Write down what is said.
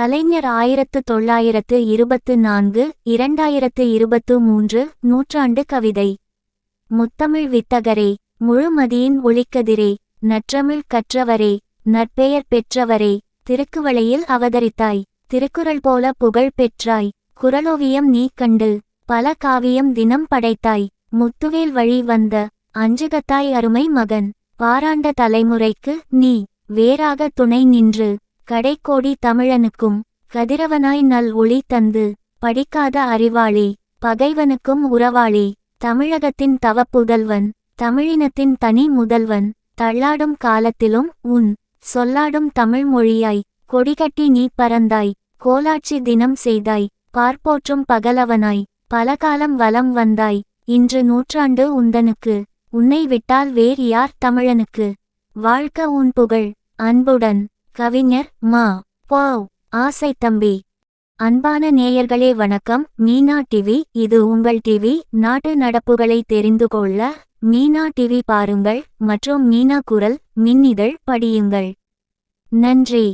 கலைஞர் ஆயிரத்து தொள்ளாயிரத்து இருபத்து நான்கு இரண்டாயிரத்து இருபத்து மூன்று நூற்றாண்டு கவிதை. முத்தமிழ் வித்தகரே முழுமதியின் ஒளிக்கதிரே நற்றமிழ் கற்றவரே நற்பெயர் பெற்றவரே திருக்குவளையில் அவதரித்தாய் திருக்குறள் போல புகழ் பெற்றாய் குறளோவியம் நீ கண்டு பல காவியம் தினம் படைத்தாய் முத்துவேல் வழி வந்த அஞ்சுகத்தாய் அருமை மகன் பாராண்ட தலைமுறைக்கு நீ வேறாக துணை நின்று கடைக்கோடி தமிழனுக்கும் கதிரவனாய் நல் ஒளி தந்து படிக்காத அறிவாளி பகைவனுக்கும் உறவாளி தமிழகத்தின் தவப்புதல்வன் தமிழினத்தின் தனி முதல்வன் தள்ளாடும் காலத்திலும் உன் சொல்லாடும் தமிழ் மொழியாய் கொடிகட்டி நீ பறந்தாய் கோலாட்சி தினம் செய்தாய் பார்ப்போற்றும் பகலவனாய் பலகாலம் வலம் வந்தாய் இன்று நூற்றாண்டு உந்தனுக்கு உன்னை விட்டால் வேறு யார் தமிழனுக்கு? வாழ்க்க உன் புகழ் அன்புடன். கவிஞர் மா. பாவ். ஆசை தம்பி. அன்பான நேயர்களே வணக்கம். மீனா டிவி இது உங்கள் டிவி நாட்டு நடப்புகளை தெரிந்து கொள்ள மீனா டிவி பாருங்கள் மற்றும் மீனா குரல் மின்னிதழ் படியுங்கள். நன்றி.